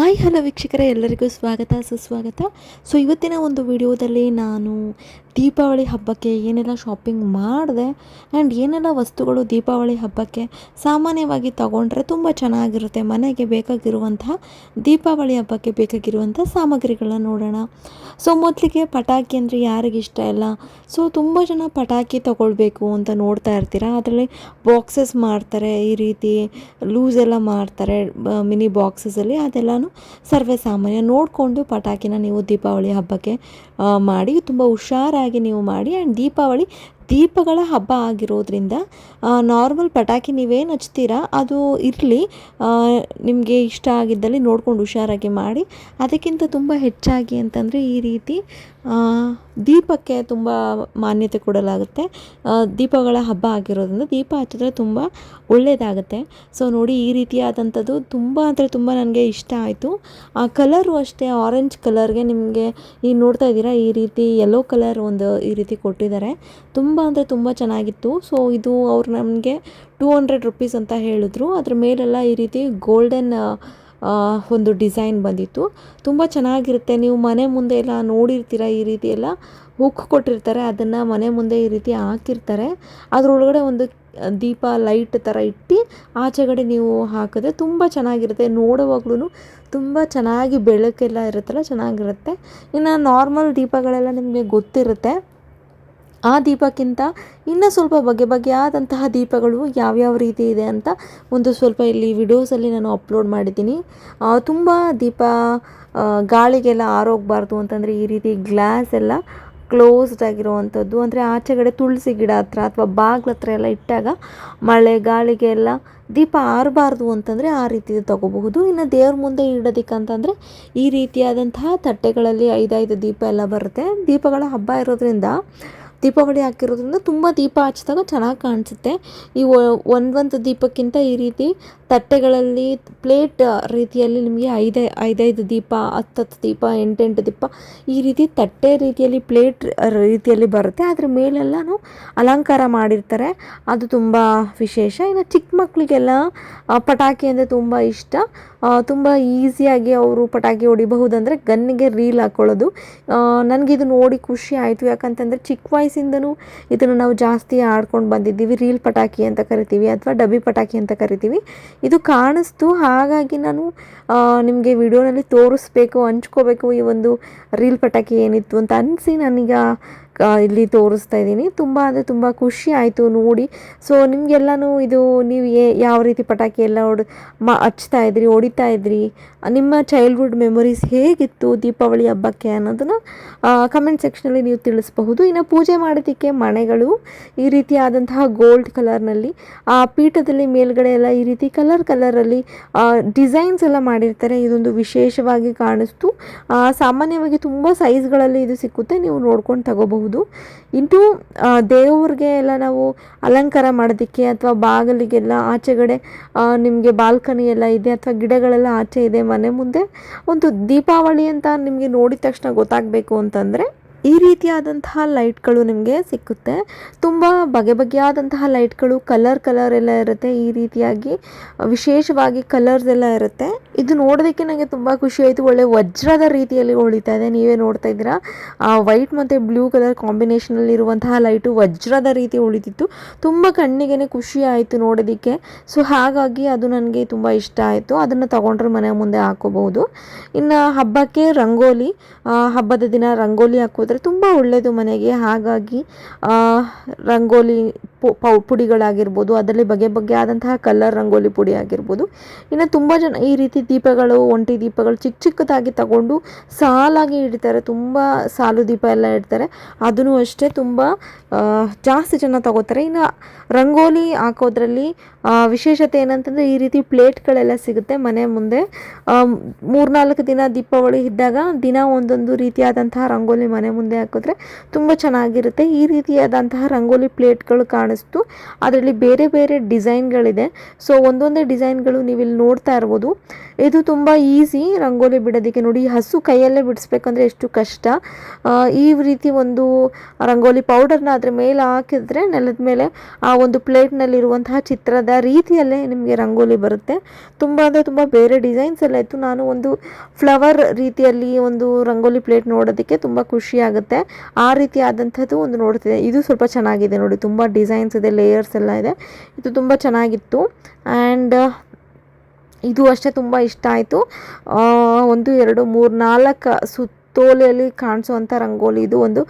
Hi, hello ವೀಕ್ಷಕರೇ, ಎಲ್ಲರಿಗೂ ಸ್ವಾಗತ, ಸುಸ್ವಾಗತ. ಸೊ ಇವತ್ತಿನ ಒಂದು ವಿಡಿಯೋದಲ್ಲಿ ನಾನು ದೀಪಾವಳಿ ಹಬ್ಬಕ್ಕೆ ಏನೆಲ್ಲ ಶಾಪಿಂಗ್ ಮಾಡಿದೆ ಆ್ಯಂಡ್ ಏನೆಲ್ಲ ವಸ್ತುಗಳು ದೀಪಾವಳಿ ಹಬ್ಬಕ್ಕೆ ಸಾಮಾನ್ಯವಾಗಿ ತಗೊಂಡ್ರೆ ತುಂಬ ಚೆನ್ನಾಗಿರುತ್ತೆ. ಮನೆಗೆ ಬೇಕಾಗಿರುವಂತಹ ದೀಪಾವಳಿ ಹಬ್ಬಕ್ಕೆ ಬೇಕಾಗಿರುವಂಥ ಸಾಮಗ್ರಿಗಳನ್ನ ನೋಡೋಣ. ಸೊ ಮೊದಲಿಗೆ ಪಟಾಕಿ ಅಂದರೆ ಯಾರಿಗಿಷ್ಟ ಇಲ್ಲ ಸೊ ತುಂಬ ಜನ ಪಟಾಕಿ ತಗೊಳ್ಬೇಕು ಅಂತ ನೋಡ್ತಾ ಇರ್ತೀರ? ಅದರಲ್ಲಿ ಬಾಕ್ಸಸ್ ಮಾಡ್ತಾರೆ, ಈ ರೀತಿ ಲೂಸ್ ಎಲ್ಲ ಮಾಡ್ತಾರೆ ಮಿನಿ ಬಾಕ್ಸಸಲ್ಲಿ ಅದೆಲ್ಲನೂ ಸರ್ವೇ ಸಾಮಾನ್ಯ ನೋಡಿಕೊಂಡು ಪಟಾಕಿನ ನೀವು ದೀಪಾವಳಿ ಹಬ್ಬಕ್ಕೆ ಮಾಡಿ, ತುಂಬ ಹುಷಾರಾಗಿ ನೀವು ಮಾಡಿ ಆ್ಯಂಡ್ ದೀಪಾವಳಿ ದೀಪಗಳ ಹಬ್ಬ ಆಗಿರೋದ್ರಿಂದ ನಾರ್ಮಲ್ ಪಟಾಕಿ ನೀವೇನು ಹಚ್ತೀರಾ, ಅದು ಇರಲಿ ನಿಮಗೆ ಇಷ್ಟ ಆಗಿದ್ದಲ್ಲಿ ನೋಡ್ಕೊಂಡು ಹುಷಾರಾಗಿ ಮಾಡಿ, ಅದಕ್ಕಿಂತ ತುಂಬ ಹೆಚ್ಚಾಗಿ ಅಂತಂದರೆ ಈ ರೀತಿ ದೀಪಕ್ಕೆ ತುಂಬ ಮಾನ್ಯತೆ ಕೊಡಲಾಗುತ್ತೆ. ದೀಪಗಳ ಹಬ್ಬ ಆಗಿರೋದ್ರಿಂದ ದೀಪ ಹಚ್ಚಿದ್ರೆ ತುಂಬ ಒಳ್ಳೆಯದಾಗುತ್ತೆ ಸೊ ನೋಡಿ ಈ ರೀತಿಯಾದಂಥದ್ದು ತುಂಬ ಅಂದರೆ ತುಂಬ ನನಗೆ ಇಷ್ಟ ಆಯಿತು. ಆ ಕಲರು ಅಷ್ಟೇ ಆರೆಂಜ್ ಕಲರ್ಗೆ ನಿಮಗೆ ಈಗ ನೋಡ್ತಾ ಇದ್ದೀರಾ, ಈ ರೀತಿ ಯೆಲ್ಲೋ ಕಲರ್ ಒಂದು ಈ ರೀತಿ ಕೊಟ್ಟಿದ್ದಾರೆ. ತುಂಬ ಅಂದರೆ ತುಂಬ ಚೆನ್ನಾಗಿತ್ತು. ಸೊ ಇದು ಅವ್ರು ನಮಗೆ ಟೂ ಹಂಡ್ರೆಡ್ ರುಪೀಸ್ ಅಂತ ಹೇಳಿದ್ರು. ಅದ್ರ ಮೇಲೆಲ್ಲ ಈ ರೀತಿ ಗೋಲ್ಡನ್ ಒಂದು ಡಿಸೈನ್ ಬಂದಿತ್ತು. ತುಂಬ ಚೆನ್ನಾಗಿರುತ್ತೆ. ನೀವು ಮನೆ ಮುಂದೆ ಎಲ್ಲ ನೋಡಿರ್ತೀರ ಈ ರೀತಿ ಎಲ್ಲ? ಹುಕ್ ಕೊಟ್ಟಿರ್ತಾರೆ. ಅದನ್ನು ಮನೆ ಮುಂದೆ ಈ ರೀತಿ ಹಾಕಿರ್ತಾರೆ. ಅದರೊಳಗಡೆ ಒಂದು ದೀಪ ಲೈಟ್ ಥರ ಇಟ್ಟು ಆಚೆಗಡೆ ನೀವು ಹಾಕಿದ್ರೆ ತುಂಬ ಚೆನ್ನಾಗಿರುತ್ತೆ. ನೋಡುವಾಗ್ಲೂ ತುಂಬ ಚೆನ್ನಾಗಿ ಬೆಳಕೆಲ್ಲ ಇರುತ್ತಲ್ಲ, ಚೆನ್ನಾಗಿರುತ್ತೆ. ಇನ್ನು ನಾರ್ಮಲ್ ದೀಪಗಳೆಲ್ಲ ನಿಮಗೆ ಗೊತ್ತಿರುತ್ತೆ. ಆ ದೀಪಕ್ಕಿಂತ ಇನ್ನೂ ಸ್ವಲ್ಪ ಬಗೆ ಬಗೆಯಾದಂತಹ ದೀಪಗಳು ಯಾವ್ಯಾವ ರೀತಿ ಇದೆ ಅಂತ ಒಂದು ಸ್ವಲ್ಪ ಇಲ್ಲಿ ವಿಡಿಯೋಸಲ್ಲಿ ನಾನು ಅಪ್ಲೋಡ್ ಮಾಡಿದ್ದೀನಿ. ತುಂಬ ದೀಪ ಗಾಳಿಗೆಲ್ಲ ಆರೋಗಬಾರ್ದು ಅಂತಂದರೆ ಈ ರೀತಿ ಗ್ಲಾಸ್ ಎಲ್ಲ ಕ್ಲೋಸ್ಡ್ ಆಗಿರುವಂಥದ್ದು. ಅಂದರೆ ಆಚೆಗಡೆ ತುಳಸಿ ಗಿಡ ಹತ್ರ ಅಥವಾ ಬಾಗ್ಲ ಹತ್ರ ಎಲ್ಲ ಇಟ್ಟಾಗ ಮಳೆ, ಗಾಳಿಗೆ ಎಲ್ಲ ದೀಪ ಆರಬಾರ್ದು ಅಂತಂದರೆ ಆ ರೀತಿ ತಗೋಬಹುದು. ಇನ್ನು ದೇವ್ರ ಮುಂದೆ ಇಡೋದಕ್ಕಂತಂದರೆ ಈ ರೀತಿಯಾದಂತಹ ತಟ್ಟೆಗಳಲ್ಲಿ ಐದೈದು ದೀಪ ಎಲ್ಲ ಬರುತ್ತೆ. ದೀಪಗಳ ಹಬ್ಬ ಇರೋದ್ರಿಂದ ದೀಪಾವಳಿ ಹಾಕಿರೋದ್ರಿಂದ ತುಂಬ ದೀಪ ಹಚ್ಚಿದಾಗ ಚೆನ್ನಾಗಿ ಕಾಣಿಸುತ್ತೆ. ಈ ಒಂದೊಂದು ದೀಪಕ್ಕಿಂತ ಈ ರೀತಿ ತಟ್ಟೆಗಳಲ್ಲಿ ಪ್ಲೇಟ್ ರೀತಿಯಲ್ಲಿ ನಿಮಗೆ ಐದೇ, ಐದೈದು ದೀಪ, ಹತ್ತತ್ತು ದೀಪ, ಎಂಟೆಂಟು ದೀಪ ಈ ರೀತಿ ತಟ್ಟೆ ರೀತಿಯಲ್ಲಿ ಪ್ಲೇಟ್ ರೀತಿಯಲ್ಲಿ ಬರುತ್ತೆ. ಅದ್ರ ಮೇಲೆಲ್ಲನೂ ಅಲಂಕಾರ ಮಾಡಿರ್ತಾರೆ. ಅದು ತುಂಬ ವಿಶೇಷ. ಇನ್ನು ಚಿಕ್ಕ ಮಕ್ಕಳಿಗೆಲ್ಲ ಪಟಾಕಿ ಅಂದರೆ ತುಂಬ ಇಷ್ಟ. ತುಂಬ ಈಸಿಯಾಗಿ ಅವರು ಪಟಾಕಿ ಹೊಡಿಬಹುದಂದರೆ ಗನ್ನಿಗೆ ರೀಲ್ ಹಾಕ್ಕೊಳ್ಳೋದು ಇದು ನೋಡಿ ಖುಷಿ ಆಯಿತು. ಯಾಕಂತಂದರೆ ಚಿಕ್ಕ ವಯಸ್ಸಿಂದನೂ ಇದನ್ನು ನಾವು ಜಾಸ್ತಿ ಆಡ್ಕೊಂಡು ಬಂದಿದ್ದೀವಿ. ರೀಲ್ ಪಟಾಕಿ ಅಂತ ಕರಿತೀವಿ ಅಥವಾ ಡಬ್ಬಿ ಪಟಾಕಿ ಅಂತ ಕರಿತೀವಿ. ಇದು ಕಾಣಿಸ್ತು. ಹಾಗಾಗಿ ನಾನು ನಿಮಗೆ ವಿಡಿಯೋನಲ್ಲಿ ತೋರಿಸ್ಬೇಕು, ಹಂಚ್ಕೋಬೇಕು ಈ ಒಂದು ರೀಲ್ ಪಟಾಕಿ ಏನಿತ್ತು ಅಂತ ಅನಿಸಿ ನನಗೆ ಇಲ್ಲಿ ತೋರಿಸ್ತಾ ಇದ್ದೀನಿ. ತುಂಬ ಅಂದರೆ ತುಂಬ ಖುಷಿ ಆಯಿತು ನೋಡಿ. ಸೊ ನಿಮಗೆಲ್ಲನೂ ಇದು ನೀವು ಏ ಯಾವ ರೀತಿ ಪಟಾಕಿ ಎಲ್ಲ ಹೊಡ್, ಮ, ಹಚ್ತಾ ಇದ್ರಿ, ಹೊಡಿತಾ ಇದ್ರಿ, ನಿಮ್ಮ ಚೈಲ್ಡ್ಹುಡ್ ಮೆಮೊರೀಸ್ ಹೇಗಿತ್ತು ದೀಪಾವಳಿ ಹಬ್ಬಕ್ಕೆ ಅನ್ನೋದನ್ನು ಕಮೆಂಟ್ ಸೆಕ್ಷನಲ್ಲಿ ನೀವು ತಿಳಿಸಬಹುದು. ಇನ್ನು ಪೂಜೆ ಮಾಡೋದಕ್ಕೆ ಮಣೆಗಳು, ಈ ರೀತಿಯಾದಂತಹ ಗೋಲ್ಡ್ ಕಲರ್ನಲ್ಲಿ ಆ, ಪೀಠದಲ್ಲಿ ಮೇಲ್ಗಡೆ ಎಲ್ಲ ಈ ರೀತಿ ಕಲರ್ ಕಲರಲ್ಲಿ ಡಿಸೈನ್ಸ್ ಎಲ್ಲ ಮಾಡಿರ್ತಾರೆ. ಇದೊಂದು ವಿಶೇಷವಾಗಿ ಕಾಣಿಸ್ತು. ಸಾಮಾನ್ಯವಾಗಿ ತುಂಬ ಸೈಜ್ಗಳಲ್ಲಿ ಇದು ಸಿಕ್ಕುತ್ತೆ. ನೀವು ನೋಡ್ಕೊಂಡು ತಗೋಬಹುದು. ಇಂಟು ದೇವ್ರಿಗೆ ಎಲ್ಲ ನಾವು ಅಲಂಕಾರ ಮಾಡೋದಕ್ಕೆ ಅಥವಾ ಬಾಗಿಲಿಗೆಲ್ಲ ಆಚೆಗಡೆ ನಿಮಗೆ ಬಾಲ್ಕನಿ ಎಲ್ಲ ಇದೆ ಅಥವಾ ಗಿಡಗಳೆಲ್ಲ ಆಚೆ ಇದೆ ಮನೆ ಮುಂದೆ, ಒಂದು ದೀಪಾವಳಿ ಅಂತ ನಿಮಗೆ ನೋಡಿದ ತಕ್ಷಣ ಗೊತ್ತಾಗಬೇಕು ಅಂತಂದರೆ ಈ ರೀತಿಯಾದಂತಹ ಲೈಟ್ಗಳು ನಿಮಗೆ ಸಿಕ್ಕುತ್ತೆ. ತುಂಬ ಬಗೆ ಬಗೆಯಾದಂತಹ ಲೈಟ್ಗಳು, ಕಲರ್ ಕಲರ್ ಎಲ್ಲ ಇರುತ್ತೆ. ಈ ರೀತಿಯಾಗಿ ವಿಶೇಷವಾಗಿ ಕಲರ್ಸ್ ಎಲ್ಲ ಇರುತ್ತೆ. ಇದು ನೋಡೋದಕ್ಕೆ ನನಗೆ ತುಂಬ ಖುಷಿ ಆಯಿತು. ಒಳ್ಳೆ ವಜ್ರದ ರೀತಿಯಲ್ಲಿ ಹೊಳಿತಾ ಇದೆ. ನೀವೇ ನೋಡ್ತಾ ಇದ್ದೀರಾ? ವೈಟ್ ಮತ್ತು ಬ್ಲೂ ಕಲರ್ ಕಾಂಬಿನೇಷನಲ್ಲಿ ಇರುವಂತಹ ಲೈಟು ವಜ್ರದ ರೀತಿ ಉಳಿತಿತ್ತು ತುಂಬ ಕಣ್ಣಿಗೆ ಖುಷಿ ಆಯಿತು ನೋಡೋದಕ್ಕೆ. ಸೊ, ಹಾಗಾಗಿ ಅದು ನನಗೆ ತುಂಬ ಇಷ್ಟ ಆಯಿತು. ಅದನ್ನು ತಗೊಂಡ್ರೆ ಮನೆ ಮುಂದೆ ಹಾಕೋಬಹುದು. ಇನ್ನು ಹಬ್ಬಕ್ಕೆ ರಂಗೋಲಿ ಹಬ್ಬದ ದಿನ ರಂಗೋಲಿ ಹಾಕೋದ್ರೆ ತುಂಬ ಒಳ್ಳೆಯದು ಮನೆಗೆ. ಹಾಗಾಗಿ ರಂಗೋಲಿ ಪು- ಪುಡಿಗಳಾಗಿರ್ಬೋದು, ಅದರಲ್ಲಿ ಬಗೆ ಬಗೆ ಆದಂತಹ ಕಲರ್ ರಂಗೋಲಿ ಪುಡಿ ಆಗಿರ್ಬೋದು. ಇನ್ನು ತುಂಬ ಜನ ಈ ರೀತಿ ದೀಪಗಳು, ಒಂಟಿ ದೀಪಗಳು ಚಿಕ್ಕ ಚಿಕ್ಕದಾಗಿ ತಗೊಂಡು ಸಾಲಾಗಿ ಇಡ್ತಾರೆ. ತುಂಬ ಸಾಲು ದೀಪ ಎಲ್ಲ ಇಡ್ತಾರೆ. ಅದನ್ನು ಅಷ್ಟೇ ತುಂಬ ಜಾಸ್ತಿ ಜನ ತಗೋತಾರೆ. ಇನ್ನು ರಂಗೋಲಿ ಹಾಕೋದ್ರಲ್ಲಿ ವಿಶೇಷತೆ ಏನಂತಂದರೆ ಈ ರೀತಿ ಪ್ಲೇಟ್ಗಳೆಲ್ಲ ಸಿಗುತ್ತೆ ಮನೆ ಮುಂದೆ. ಮೂರ್ನಾಲ್ಕು ದಿನ ದೀಪಾವಳಿ ಇದ್ದಾಗ ದಿನ ಒಂದೊಂದು ರೀತಿಯಾದಂತಹ ರಂಗೋಲಿ ಮನೆ ಮುಂದೆ ಹಾಕಿದ್ರೆ ತುಂಬ ಚೆನ್ನಾಗಿರುತ್ತೆ. ಈ ರೀತಿಯಾದಂತಹ ರಂಗೋಲಿ ಪ್ಲೇಟ್ಗಳು ಕಾಣಿಸ್ತು. ಅದರಲ್ಲಿ ಬೇರೆ ಬೇರೆ ಡಿಸೈನ್ಗಳಿದೆ. ಸೊ ಒಂದೊಂದೇ ಡಿಸೈನ್ಗಳು ನೀವು ಇಲ್ಲಿ ನೋಡ್ತಾ ಇರ್ಬೋದು. ಇದು ತುಂಬ ಈಸಿ ರಂಗೋಲಿ ಬಿಡೋದಕ್ಕೆ ನೋಡಿ. ಹಸು ಕೈಯಲ್ಲೇ ಬಿಡಿಸ್ಬೇಕಂದ್ರೆ ಎಷ್ಟು ಕಷ್ಟ. ಈ ರೀತಿ ಒಂದು ರಂಗೋಲಿ ಪೌಡರ್ನ ಅದ್ರ ಮೇಲೆ ಹಾಕಿದ್ರೆ ನೆಲದ ಮೇಲೆ ಆ ಒಂದು ಪ್ಲೇಟ್ನಲ್ಲಿರುವಂತಹ ಚಿತ್ರದ ರೀತಿಯಲ್ಲೇ ನಿಮಗೆ ರಂಗೋಲಿ ಬರುತ್ತೆ. ತುಂಬ ಅಂದರೆ ತುಂಬ ಬೇರೆ ಡಿಸೈನ್ಸ್ ಎಲ್ಲ ಇತ್ತು. ನಾನು ಒಂದು ಫ್ಲವರ್ ರೀತಿಯಲ್ಲಿ ಒಂದು ರಂಗೋಲಿ ಪ್ಲೇಟ್ ನೋಡೋದಕ್ಕೆ ತುಂಬ ಖುಷಿ ಆಗುತ್ತೆ. ಆ ರೀತಿ ಆದಂಥದ್ದು ಒಂದು ನೋಡ್ತಿದೆ ಇದು ಸ್ವಲ್ಪ ಚೆನ್ನಾಗಿದೆ ನೋಡಿ. ತುಂಬ ಡಿಸೈನ್ಸ್ ಇದೆ ಲೇಯರ್ಸ್ ಎಲ್ಲ ಇದೆ. ಇದು ತುಂಬ ಚೆನ್ನಾಗಿತ್ತು. ಆ್ಯಂಡ್ ಇದು ಅಷ್ಟೇ ತುಂಬ ಇಷ್ಟ ಆಯಿತು. ಒಂದು, ಎರಡು, ಮೂರು, ನಾಲ್ಕು ಸುತ್ತೋಲೆಯಲ್ಲಿ ಕಾಣಿಸುವಂಥ ರಂಗೋಲಿ. ಇದು ಒಂದು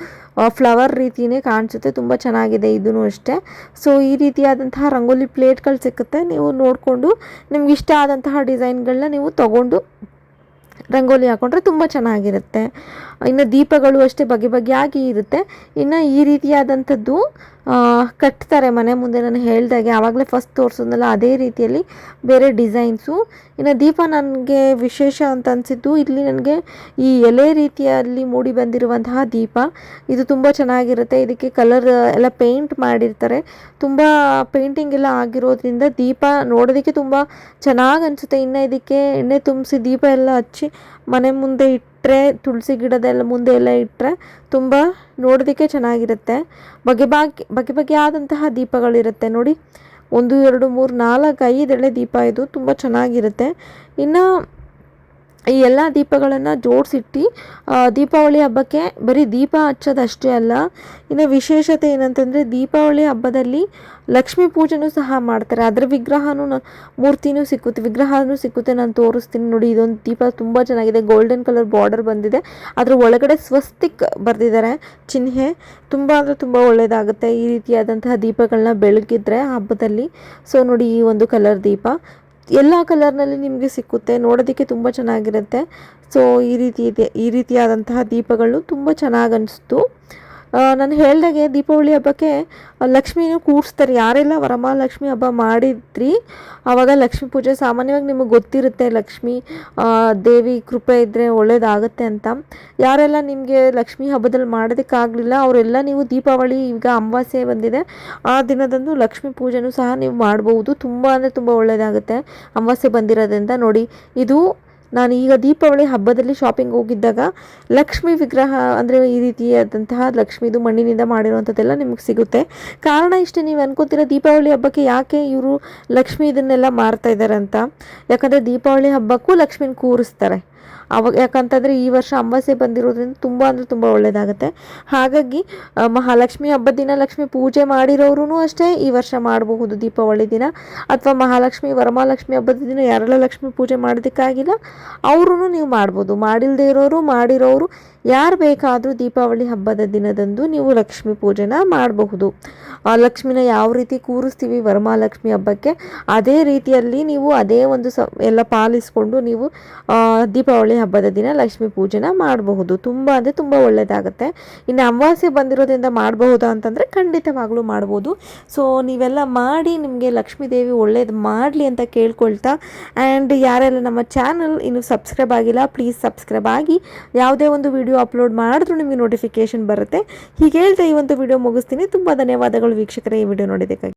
ಫ್ಲವರ್ ರೀತಿಯೇ ಕಾಣಿಸುತ್ತೆ. ತುಂಬ ಚೆನ್ನಾಗಿದೆ ಇದೂ ಅಷ್ಟೇ. ಸೊ ಈ ರೀತಿಯಾದಂತಹ ರಂಗೋಲಿ ಪ್ಲೇಟ್ಗಳು ಸಿಕ್ಕುತ್ತೆ. ನೀವು ನೋಡಿಕೊಂಡು ನಿಮ್ಗೆ ಇಷ್ಟ ಆದಂತಹ ಡಿಸೈನ್ಗಳನ್ನ ನೀವು ತಗೊಂಡು ರಂಗೋಲಿ ಹಾಕೊಂಡ್ರೆ ತುಂಬ ಚೆನ್ನಾಗಿರುತ್ತೆ. ಇನ್ನು ದೀಪಗಳು ಅಷ್ಟೇ ಬಗೆ ಬಗೆಯಾಗಿ ಇರುತ್ತೆ. ಇನ್ನು ಈ ರೀತಿಯಾದಂಥದ್ದು ಕಟ್ತಾರೆ ಮನೆ ಮುಂದೆ ನಾನು ಹೇಳ್ದಾಗೆ, ಆವಾಗಲೇ ಫಸ್ಟ್ ತೋರಿಸಿದ್ನಲ್ಲ ಅದೇ ರೀತಿಯಲ್ಲಿ ಬೇರೆ ಡಿಸೈನ್ಸು ಇನ್ನು ದೀಪ ನನಗೆ ವಿಶೇಷ ಅಂತ ಅನಿಸಿದ್ದು, ಇಲ್ಲಿ ನನಗೆ ಈ ಎಲೆ ರೀತಿಯಲ್ಲಿ ಮೂಡಿ ಬಂದಿರುವಂತಹ ದೀಪ, ಇದು ತುಂಬ ಚೆನ್ನಾಗಿರುತ್ತೆ. ಇದಕ್ಕೆ ಕಲರ್ ಎಲ್ಲ ಪೇಂಟ್ ಮಾಡಿರ್ತಾರೆ. ತುಂಬ ಪೇಂಟಿಂಗ್ ಎಲ್ಲ ಆಗಿರೋದ್ರಿಂದ ದೀಪ ನೋಡೋದಕ್ಕೆ ತುಂಬ ಚೆನ್ನಾಗಿ ಅನಿಸುತ್ತೆ. ಇನ್ನು ಇದಕ್ಕೆ ಎಣ್ಣೆ ತುಂಬಿಸಿ ದೀಪ ಎಲ್ಲ ಹಚ್ಚಿ ಮನೆ ಮುಂದೆ ಇಟ್ಟರೆ ತುಳಸಿ ಗಿಡದೆಲ್ಲ ಮುಂದೆ ಎಲ್ಲ ಇಟ್ಟರೆ ತುಂಬ ನೋಡೋದಕ್ಕೆ ಚೆನ್ನಾಗಿರುತ್ತೆ. ಬಗೆ ಬಾಗಿ ಬಗೆ ಬಗೆಯಾದಂತಹ ದೀಪಗಳಿರುತ್ತೆ ನೋಡಿ. ಒಂದು, ಎರಡು, ಮೂರು, ನಾಲ್ಕು, ಐದು ಎಳೆ ದೀಪ ಇದು ತುಂಬ ಚೆನ್ನಾಗಿರುತ್ತೆ. ಇನ್ನು ಈ ಎಲ್ಲ ದೀಪಗಳನ್ನು ಜೋಡಿಸಿಟ್ಟು ದೀಪಾವಳಿ ಹಬ್ಬಕ್ಕೆ ಬರೀ ದೀಪ ಹಚ್ಚೋದಷ್ಟೇ ಅಲ್ಲ, ಇನ್ನು ವಿಶೇಷತೆ ಏನಂತಂದರೆ ದೀಪಾವಳಿ ಹಬ್ಬದಲ್ಲಿ ಲಕ್ಷ್ಮೀ ಪೂಜೆನೂ ಸಹ ಮಾಡ್ತಾರೆ. ಅದರ ವಿಗ್ರಹನೂ ಮೂರ್ತಿನೂ ಸಿಕ್ಕುತ್ತೆ, ವಿಗ್ರಹನೂ ಸಿಕ್ಕುತ್ತೆ. ನಾನು ತೋರಿಸ್ತೀನಿ ನೋಡಿ, ಇದೊಂದು ದೀಪ ತುಂಬ ಚೆನ್ನಾಗಿದೆ. ಗೋಲ್ಡನ್ ಕಲರ್ ಬಾರ್ಡರ್ ಬಂದಿದೆ. ಅದರ ಒಳಗಡೆ ಸ್ವಸ್ತಿಕ್ ಬರೆದಿದ್ದಾರೆ ಚಿಹ್ನೆ. ತುಂಬ ಅಂದರೆ ತುಂಬ ಒಳ್ಳೆಯದಾಗುತ್ತೆ ಈ ರೀತಿಯಾದಂತಹ ದೀಪಗಳನ್ನ ಬೆಳಗಿದ್ರೆ ಹಬ್ಬದಲ್ಲಿ. ಸೊ ನೋಡಿ ಈ ಒಂದು ಕಲರ್ ದೀಪ. ಎಲ್ಲ ಕಲರ್ನಲ್ಲಿ ನಿಮಗೆ ಸಿಕ್ಕುತ್ತೆ, ನೋಡೋದಕ್ಕೆ ತುಂಬ ಚೆನ್ನಾಗಿರುತ್ತೆ. ಸೊ ಈ ರೀತಿ ಇದೆ, ಈ ರೀತಿಯಾದಂತಹ ದೀಪಗಳು ತುಂಬ ಚೆನ್ನಾಗಿ ಅನಿಸ್ತು. ನಾನು ಹೇಳ್ದಾಗೆ ದೀಪಾವಳಿ ಹಬ್ಬಕ್ಕೆ ಲಕ್ಷ್ಮಿನೂ ಕೂಡಿಸ್ತಾರೆ ಯಾರೆಲ್ಲ ವರಮಹಾಲಕ್ಷ್ಮಿ ಹಬ್ಬ ಮಾಡಿದ್ರಿ ಆವಾಗ ಲಕ್ಷ್ಮಿ ಪೂಜೆ ಸಾಮಾನ್ಯವಾಗಿ ನಿಮಗೆ ಗೊತ್ತಿರುತ್ತೆ. ಲಕ್ಷ್ಮಿ ದೇವಿ ಕೃಪೆ ಇದ್ದರೆ ಒಳ್ಳೇದಾಗುತ್ತೆ ಅಂತ. ಯಾರೆಲ್ಲ ನಿಮಗೆ ಲಕ್ಷ್ಮಿ ಹಬ್ಬದಲ್ಲಿ ಮಾಡೋದಕ್ಕಾಗಲಿಲ್ಲ, ಅವರೆಲ್ಲ ನೀವು ದೀಪಾವಳಿ ಈಗ ಅಮಾವಾಸ್ಯೆ ಬಂದಿದೆ, ಆ ದಿನದಂದು ಲಕ್ಷ್ಮಿ ಪೂಜೆನೂ ಸಹ ನೀವು ಮಾಡ್ಬೋದು. ತುಂಬ ಅಂದರೆ ತುಂಬ ಒಳ್ಳೆಯದಾಗುತ್ತೆ ಅಮಾವಾಸ್ಯೆ ಬಂದಿರೋದ್ರಿಂದ. ನೋಡಿ, ಇದು ನಾನು ಈಗ ದೀಪಾವಳಿ ಹಬ್ಬದಲ್ಲಿ ಶಾಪಿಂಗ್ ಹೋಗಿದ್ದಾಗ ಲಕ್ಷ್ಮಿ ವಿಗ್ರಹ ಅಂದರೆ ಈ ರೀತಿಯಾದಂತಹ ಲಕ್ಷ್ಮೀದು ಮಣ್ಣಿನಿಂದ ಮಾಡಿರುವಂಥದ್ದೆಲ್ಲ ನಿಮಗೆ ಸಿಗುತ್ತೆ. ಕಾರಣ ಇಷ್ಟೇ, ನೀವು ಅನ್ಕೋತೀರ ದೀಪಾವಳಿ ಹಬ್ಬಕ್ಕೆ ಯಾಕೆ ಇವರು ಲಕ್ಷ್ಮಿ ಇದನ್ನೆಲ್ಲ ಮಾರ್ತಾ ಇದ್ದಾರೆ ಅಂತ? ಯಾಕಂದರೆ ದೀಪಾವಳಿ ಹಬ್ಬಕ್ಕೂ ಲಕ್ಷ್ಮಿನ ಕೂರಿಸ್ತಾರೆ. ಅವಾಗ ಯಾಕಂತಂದರೆ ಈ ವರ್ಷ ಅಮಾವಾಸ್ಯೆ ಬಂದಿರೋದ್ರಿಂದ ತುಂಬ ಅಂದರೆ ತುಂಬ ಒಳ್ಳೆಯದಾಗುತ್ತೆ ಹಾಗಾಗಿ ಮಹಾಲಕ್ಷ್ಮಿ ಹಬ್ಬದ ದಿನ ಲಕ್ಷ್ಮಿ ಪೂಜೆ ಮಾಡಿರೋರು ಅಷ್ಟೇ ಈ ವರ್ಷ ಮಾಡಬಹುದು ದೀಪಾವಳಿ ದಿನ. ಅಥವಾ ಮಹಾಲಕ್ಷ್ಮಿ, ವರಮಹಾಲಕ್ಷ್ಮಿ ಹಬ್ಬದ ದಿನ ಯಾರೆಲ್ಲ ಲಕ್ಷ್ಮಿ ಪೂಜೆ ಮಾಡೋದಕ್ಕಾಗಿಲ್ಲ ಅವರು ನೀವು ಮಾಡ್ಬೋದು. ಮಾಡಿಲ್ಲದೆ ಇರೋರು, ಮಾಡಿರೋರು ಯಾರು ಬೇಕಾದರೂ ದೀಪಾವಳಿ ಹಬ್ಬದ ದಿನದಂದು ನೀವು ಲಕ್ಷ್ಮಿ ಪೂಜೆನ ಮಾಡಬಹುದು. ಆ ಲಕ್ಷ್ಮಿನ ಯಾವ ರೀತಿ ಕೂರಿಸ್ತೀವಿ ವರಮಹಾಲಕ್ಷ್ಮಿ ಹಬ್ಬಕ್ಕೆ, ಅದೇ ರೀತಿಯಲ್ಲಿ ನೀವು ಅದೇ ಒಂದು ಸ, ಎಲ್ಲ ಪಾಲಿಸ್ಕೊಂಡು ನೀವು ದೀಪಾವಳಿ ಹಬ್ಬದ ದಿನ ಲಕ್ಷ್ಮಿ ಪೂಜೆನ ಮಾಡಬಹುದು. ತುಂಬ ಅಂದರೆ ತುಂಬ ಒಳ್ಳೆಯದಾಗುತ್ತೆ ಇನ್ನು ಅಮಾವಾಸ್ಯೆ ಬಂದಿರೋದ್ರಿಂದ ಮಾಡಬಹುದಾ ಅಂತಂದರೆ ಖಂಡಿತವಾಗ್ಲೂ ಮಾಡ್ಬೋದು. ಸೊ ನೀವೆಲ್ಲ ಮಾಡಿ ನಿಮಗೆ ಲಕ್ಷ್ಮೀ ದೇವಿ ಒಳ್ಳೇದು ಮಾಡಲಿ ಅಂತ ಕೇಳ್ಕೊಳ್ತಾ ಆ್ಯಂಡ್ ಯಾರೆಲ್ಲ ನಮ್ಮ ಚಾನಲ್ ಇನ್ನು ಸಬ್ಸ್ಕ್ರೈಬ್ ಆಗಿಲ್ಲ ಪ್ಲೀಸ್ ಸಬ್ಸ್ಕ್ರೈಬ್ ಆಗಿ, ಯಾವುದೇ ಒಂದು ವಿಡಿಯೋ ಅಪ್ಲೋಡ್ ಮಾಡಿದ್ರು ನಿಮಗೆ ನೋಟಿಫಿಕೇಶನ್ ಬರುತ್ತೆ. ಹೀಗೆ ಹೇಳ್ತಾ ಈ ಒಂದು ವಿಡಿಯೋ ಮುಗಿಸ್ತೀನಿ. ತುಂಬ ಧನ್ಯವಾದಗಳು ವೀಕ್ಷಕರೇ ಈ ವಿಡಿಯೋ ನೋಡಿದ್ದಕ್ಕಾಗಿ.